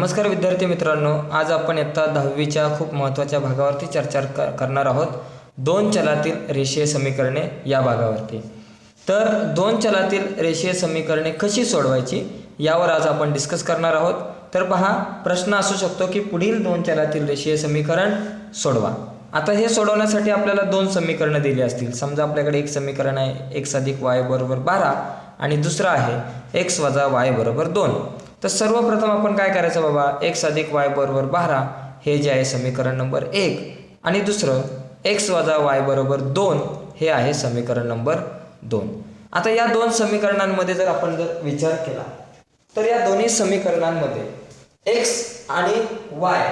नमस्कार विद्यार्थी मित्रांनो आज आपण इयत्ता दहावीच्या खूप महत्त्वाच्या भागावरती चर्चा क करणार आहोत. दोन चलातील रेषीय समीकरणे या भागावरती. तर दोन चलातील रेषीय समीकरणे कशी सोडवायची यावर आज आपण डिस्कस करणार आहोत. तर पहा प्रश्न असू शकतो की पुढील दोन चलातील रेषीय समीकरण सोडवा. आता हे सोडवण्यासाठी आपल्याला दोन समीकरणं दिली असतील. समजा आपल्याकडे एक समीकरण आहे एक्स अधिक वाय बरोबर बारा आणि दुसरं आहे एक्स वजा वाय बरोबर दोन. तर सर्वप्रथम आपण काय करायचं बाबा? एक्स अधिक वाय बरोबर बारा. हे जे आहे समीकरण नंबर एक. आणि दुसरं एक्स वजा वाय बरोबर दोन. हे आहे समीकरण नंबर दोन. आता या दोन समीकरणांमध्ये जर आपण जर विचार केला तर या दोन्ही समीकरणांमध्ये एक्स आणि वाय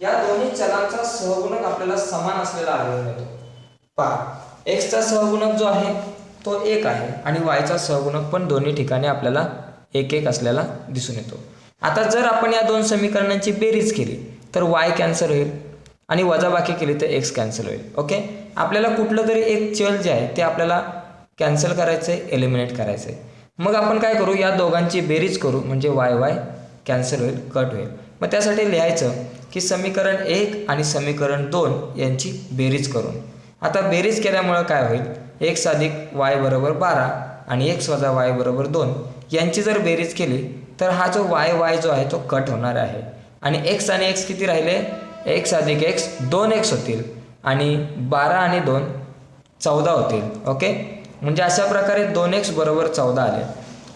या दोन्ही चलांचा सहगुणक आपल्याला समान असलेला आढळून येतो. पहा एक्सचा सहगुणक जो आहे तो एक आहे आणि वायचा सहगुणक पण दोन्ही ठिकाणी आपल्याला एक एक असलेला दिसून येतो. आता जर आपण या दोन समीकरणांची बेरीज केली तर वाय कॅन्सल होईल आणि वजाबाकी केली तर एक्स कॅन्सल होईल. ओके आपल्याला कुठलं तरी एक चल जे आहे ते आपल्याला कॅन्सल करायचं आहे एलिमिनेट करायचं आहे मग आपण काय करू या दोघांची बेरीज करू म्हणजे वाय वाय कॅन्सल होईल कट होईल. मग त्यासाठी लिहायचं की समीकरण एक आणि समीकरण दोन यांची बेरीज करून. आता बेरीज केल्यामुळं काय होईल? एक्स अधिक वाय बरोबर बारा आणि एक्स वजा वाय बरोबर दोन. यांची जर बेरीज केली तर हा जो वाय वाय जो आहे तो कट होणार आहे. आणि एक्स आणि एक्स किती राहिले? एक्स अधिक एक्स दोन एक्स होतील. आणि बारा आणि दोन चौदा होतील. ओके? म्हणजे अशा प्रकारे दोन एक्स बरोबर चौदा आले.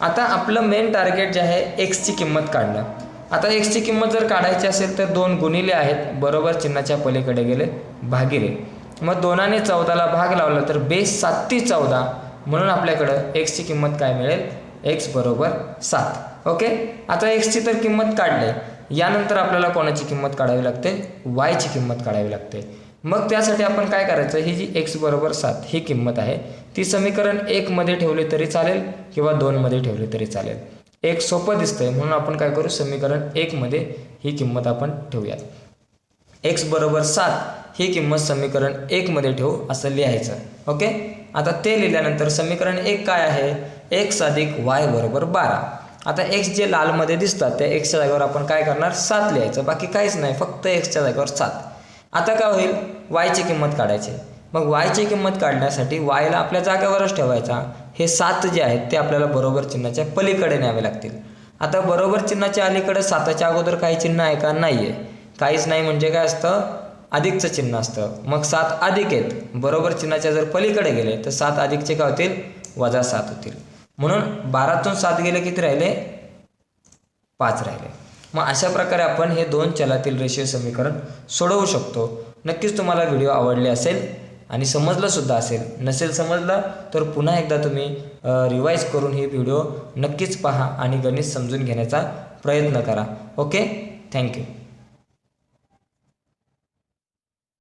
आता आपलं मेन टार्गेट जे आहे एक्सची किंमत काढणं. आता एक्सची किंमत जर काढायची असेल तर दोन गुणिले आहेत बरोबर चिन्हाच्या पलीकडे गेले भागिले. मग दोनाने चौदाला भाग लावला तर बेस सात ती चौदा. म्हणून आपल्याकडं एक्सची किंमत काय मिळेल? एक्स बरोबर सात. ओके? आता एक्सची तर किंमत काढली यानंतर आपल्याला कोणाची किंमत काढावी लागते? वायची किंमत काढावी लागते. मग त्यासाठी आपण काय करायचं? ही जी एक्स बरोबर सात ही किंमत आहे ती समीकरण एकमध्ये ठेवली तरी चालेल किंवा दोनमध्ये ठेवली तरी चालेल. एक सोपं दिसतंय म्हणून आपण काय करू? समीकरण एकमध्ये ही किंमत आपण ठेवूयात. एक्स बरोबर सात ही किंमत समीकरण एकमध्ये ठेवू असं लिहायचं. ओके? आता ते लिहिल्यानंतर समीकरण एक काय आहे? एक्स अधिक वाय बरोबर बारा. आता एक्स जे लालमध्ये दिसतात त्या एक्सच्या जागेवर आपण काय करणार? सात लिहायचं. बाकी काहीच नाही. फक्त एक्सच्या जागेवर सात. आता काय होईल? वायची किंमत काढायची. मग वायची किंमत काढण्यासाठी वायला आपल्या जागेवरच ठेवायचा. हे सात जे आहेत ते आपल्याला बरोबर चिन्हाच्या पलीकडे न्यावे लागतील. आता बरोबर चिन्हाच्या अलीकडे साताच्या अगोदर काही चिन्ह आहे का? नाही आहे काहीच नाही म्हणजे काय असतं? अधिकचं चिन्ह असतं. मग सात अधिक आहेत. बरोबर चिन्हाच्या जर पलीकडे गेले तर सात अधिकचे काय होतील? वजा सात होतील. म्हणून बारातून सात गेले किती राहिले? पाच राहिले. मग अशा प्रकारे आपण हे दोन चलातील रेषीय समीकरण सोडवू शकतो. नक्कीच तुम्हाला व्हिडिओ आवडले असेल आणि समजलंसुद्धा असेल. नसेल समजलं तर पुन्हा एकदा तुम्ही रिवाईज करून ही व्हिडिओ नक्कीच पहा आणि गणित समजून घेण्याचा प्रयत्न करा. Okay thank you